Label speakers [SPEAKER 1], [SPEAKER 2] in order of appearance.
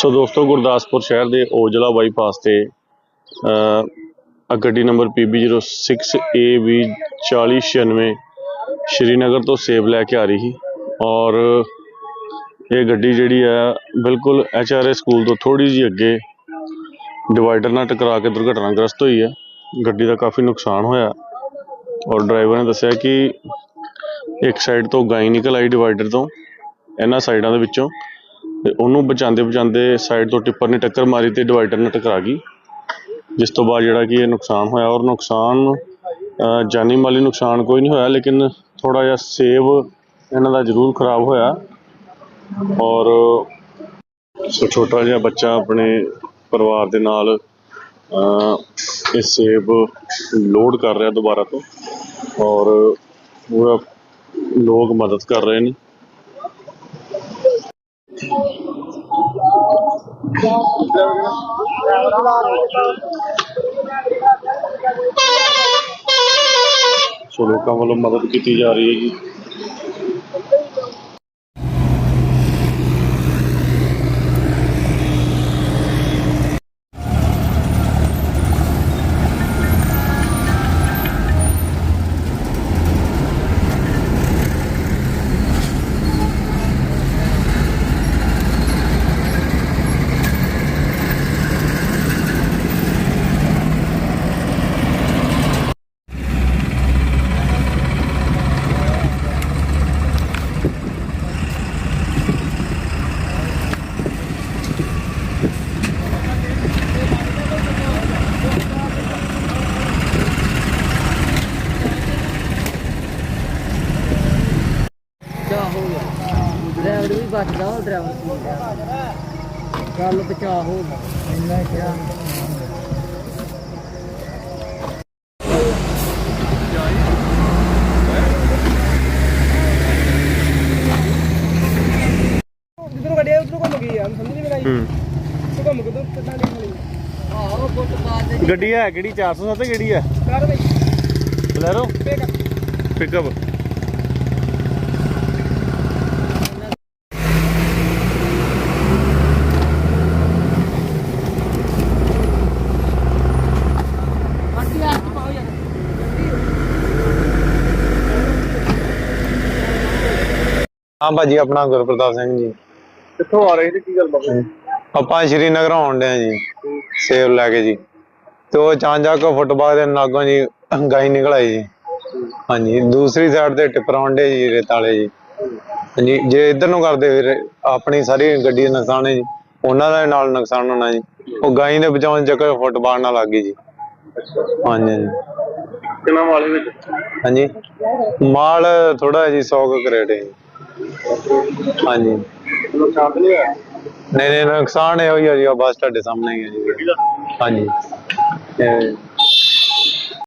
[SPEAKER 1] ਸੋ ਦੋਸਤੋ, ਗੁਰਦਾਸਪੁਰ ਸ਼ਹਿਰ ਦੇ ਔਜਲਾ ਬਾਈਪਾਸ ਤੇ ਅ ਆ ਗੱਡੀ ਨੰਬਰ PB06AB 4096 ਸ਼੍ਰੀਨਗਰ ਤੋਂ ਸੇਬ ਲੈ ਕੇ ਆ ਰਹੀ ਸੀ ਔਰ ਇਹ ਗੱਡੀ ਜਿਹੜੀ ਹੈ, ਬਿਲਕੁਲ HRA ਸਕੂਲ ਤੋਂ ਥੋੜੀ ਜਿਹੀ ਅੱਗੇ ਡਿਵਾਈਡਰ ਨਾਲ ਟਕਰਾ ਕੇ ਦੁਰਘਟਨਾਗ੍ਰਸਤ ਹੋਈ ਹੈ। ਗੱਡੀ ਦਾ ਕਾਫੀ ਨੁਕਸਾਨ ਹੋਇਆ ਔਰ ਡਰਾਈਵਰ ਨੇ ਦੱਸਿਆ ਕਿ ਇੱਕ ਸਾਈਡ ਤੋਂ ਗਾਈ ਨਿਕਲ ਆਈ ਡਿਵਾਈਡਰ ਤੋਂ, ਇਹਨਾਂ ਸਾਈਡਾਂ ਦੇ ਵਿੱਚੋਂ। ਤੇ ਉਹਨੂੰ ਬਚਾਉਂਦੇ ਬਚਾਉਂਦੇ ਸਾਈਡ ਤੋਂ ਟਿੱਪਰ ਨੇ ਟੱਕਰ ਮਾਰੀ ਤੇ ਡਿਵਾਈਡਰ ਨਾਲ ਟਕਰਾ ਗਈ। ਜਿਸ ਤੋਂ ਬਾਅਦ ਜਿਹੜਾ ਕਿ ਇਹ ਨੁਕਸਾਨ ਹੋਇਆ ਔਰ ਨੁਕਸਾਨ ਜਾਨੀ ਮਾਲੀ ਨੁਕਸਾਨ ਕੋਈ ਨਹੀਂ ਹੋਇਆ, ਲੇਕਿਨ ਥੋੜਾ ਜਿਹਾ ਸੇਬ ਇਹਨਾਂ ਦਾ ਜ਼ਰੂਰ ਖਰਾਬ ਹੋਇਆ। ਔਰ ਛੋਟਾ ਜਿਹਾ ਬੱਚਾ ਆਪਣੇ ਪਰਿਵਾਰ ਦੇ ਨਾਲ ਇਹ ਸੇਬ ਲੋਡ ਕਰ ਰਿਹਾ ਦੁਬਾਰਾ ਤੋਂ। ਔਰ ਪੂਰਾ ਲੋਕ ਮਦਦ ਕਰ ਰਹੇ ਨੇ। ਸੋ ਲੋਕਾਂ ਵੱਲੋਂ ਮਦਦ ਕੀਤੀ ਜਾ ਰਹੀ ਹੈ ਜੀ
[SPEAKER 2] ਬਚਾ ਹੋ ਗਿਆ ਡਰਾਈਵਰ ਵੀ ਬਚਦਾ ਉਹ ਡਰਾਈਵਰ ਸੀ ਗੱਲ ਬਚਾ ਹੋ ਇੰਨਾ ਕਿਹਾ
[SPEAKER 3] ਗੱਡੀ ਗਈ
[SPEAKER 1] ਹੂੰ। ਕਿਹੜੀ? 407 ਕਿਹੜੀ ਹੈ?
[SPEAKER 3] ਕਰ ਬਈ।
[SPEAKER 1] ਬਲੈਰੋ? ਪਿਕਅਪ
[SPEAKER 4] ਹਾਂ ਭਾਜੀ ਆਪਣਾ ਗੁਰਪ੍ਰਤਾਪ ਸਿੰਘ ਜੀ।
[SPEAKER 3] ਕਿੱਥੋਂ ਆ ਰਹੇ ਤੇ ਕੀ ਗੱਲ ਬਾਬਾ
[SPEAKER 4] ਆਪਾਂ ਸ਼੍ਰੀਨਗਰ ਆਉਣ ਡਿਆ ਜੀ ਸੇਬ ਲੈ ਕੇ ਜੀ। ਤੇ ਉਹ ਚਾਂਜਕ ਫੁੱਟਬਾਲ ਦੇ ਨਾਗੋਂ ਜੀ ਗਾਈ ਨਿਕਲ ਆਈ ਜੀ। ਹਾਂਜੀ ਦੂਸਰੀ ਸਾਈਡ ਤੇ ਟਿੱਪਰ ਆਉਂਦੇ ਜੀ ਰੇਤ ਵਾਲੇ ਜੀ। ਹਾਂਜੀ ਜੇ ਇੱਧਰ ਨੂੰ ਕਰਦੇ ਫਿਰ ਆਪਣੀ ਸਾਰੀ ਗੱਡੀ ਦਾ ਨੁਕਸਾਨ ਹੈ ਜੀ। ਉਹਨਾਂ ਦਾ ਨਾਲ ਨੁਕਸਾਨ ਹੋਣਾ ਜੀ। ਉਹ ਗਾਈ ਦੇ ਬਚਾਉਣ ਚੱਕਰ ਫੁੱਟਬਾਲ ਨਾਲ ਲੱਗ ਗਈ ਜੀ। ਹਾਂਜੀ ਹਾਂਜੀ।
[SPEAKER 1] ਕਿੰਨਾ ਵਾਲੇ ਵਿੱਚ
[SPEAKER 4] ਹਾਂਜੀ। ਮਾਲ ਥੋੜਾ ਜੀ 100 ਕੁ ਕਰੇਟ ਹੈ ਜੀ। ਹਾਂਜੀ।
[SPEAKER 1] ਨੁਕਸਾਨ ਨਹੀਂ ਹੋਇਆ?
[SPEAKER 4] ਨਹੀਂ ਨਹੀਂ ਨੁਕਸਾਨ ਇਹ ਹੋਈ ਆ ਜੀ ਉਹ ਬਸ ਤੁਹਾਡੇ ਸਾਹਮਣੇ ਹੀ ਹੈ ਜੀ। ਹਾਂਜੀ। ਇਹ